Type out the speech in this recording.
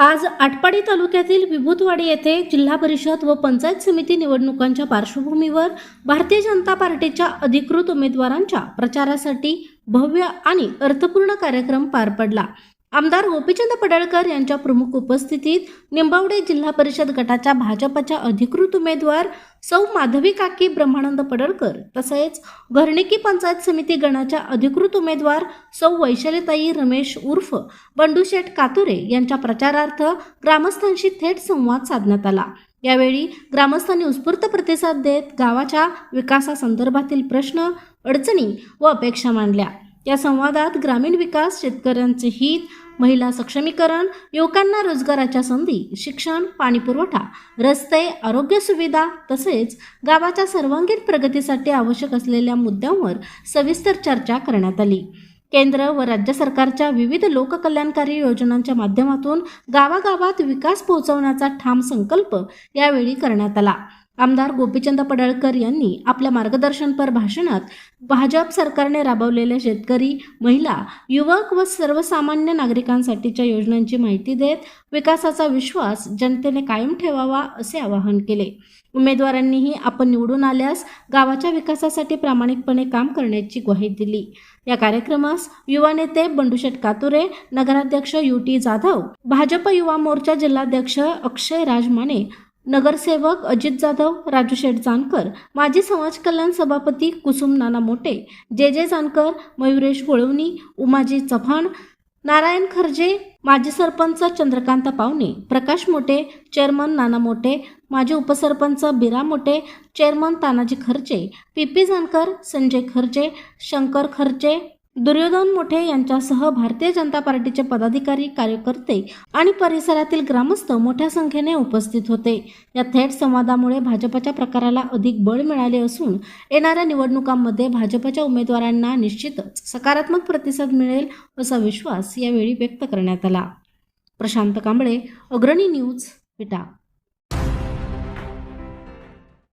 आज आटपाडी तालुक्यातील विभूतवाडी येथे जिल्हा परिषद व पंचायत समिती निवडणुकांच्या पार्श्वभूमीवर भारतीय जनता पार्टीच्या अधिकृत उमेदवारांच्या प्रचारासाठी भव्य आणि अर्थपूर्ण कार्यक्रम पार पडला. आमदार गोपीचंद पडळकर यांच्या प्रमुख उपस्थितीत निंबावडे जिल्हा परिषद गटाच्या भाजपच्या अधिकृत उमेदवार सौ माधवी काकी ब्रह्मानंद पडळकर तसेच घरणिकी पंचायत समिती गणाच्या अधिकृत उमेदवार सौ वैशालीताई रमेश उर्फ बंडूशेठ कातुरे यांच्या प्रचारार्थ ग्रामस्थांशी थेट संवाद साधण्यात आला. यावेळी ग्रामस्थांनी उत्स्फूर्त प्रतिसाद देत गावाच्या विकासासंदर्भातील प्रश्न अडचणी व अपेक्षा मांडल्या. या संवादात ग्रामीण विकास शेतकऱ्यांचे हित महिला सक्षमीकरण युवकांना रोजगाराच्या संधी शिक्षण पाणीपुरवठा रस्ते आरोग्य सुविधा तसेच गावाच्या सर्वांगीण प्रगतीसाठी आवश्यक असलेल्या मुद्द्यांवर सविस्तर चर्चा करण्यात आली. केंद्र व राज्य सरकारच्या विविध लोककल्याणकारी योजनांच्या माध्यमातून गावागावात विकास पोहोचवण्याचा ठाम संकल्प यावेळी करण्यात आला. आमदार गोपीचंद पडळकर यांनी आपल्या मार्गदर्शनपर भाषणात भाजप सरकारने राबवलेल्या शेतकरी महिला युवक व सर्वसामान्य नागरिकांसाठीच्या योजनांची माहिती देत विकासाचा विश्वास जनतेने कायम ठेवावा असे आवाहन केले. उमेदवारांनीही आपण निवडून आल्यास गावाच्या विकासासाठी प्रामाणिकपणे काम करण्याची ग्वाही दिली. या कार्यक्रमास युवा नेते बंडूशेठ कातुरे नगराध्यक्ष यू टी जाधव भाजप युवा मोर्चा जिल्हाध्यक्ष अक्षय राजमाने नगरसेवक अजित जाधव राजू शेठ जानकर माजी समाज कल्याण सभापती कुसुम नाना मोटे जे जे जानकर मयुरेश गोळवणी उमाजी चव्हाण नारायण खर्जे माजी सरपंच चंद्रकांत पावणे प्रकाश मोटे चेअरमन नाना मोटे माजी उपसरपंच बिरा Mote chairman Tanaji Kharche P P Jankar Sanjay Kharje Shankar Kharche Duryodhan Mothe यांच्यासह भारतीय जनता पार्टीचे पदाधिकारी कार्यकर्ते आणि परिसरातील ग्रामस्थ मोठ्या संख्येने उपस्थित होते. या थेट संवादामुळे भाजपच्या प्रकाराला अधिक बळ मिळाले असून येणाऱ्या निवडणुकांमध्ये भाजपच्या उमेदवारांना निश्चितच सकारात्मक प्रतिसाद मिळेल असा विश्वास यावेळी व्यक्त करण्यात आला. प्रशांत कांबळे अग्रणी न्यूज विटा.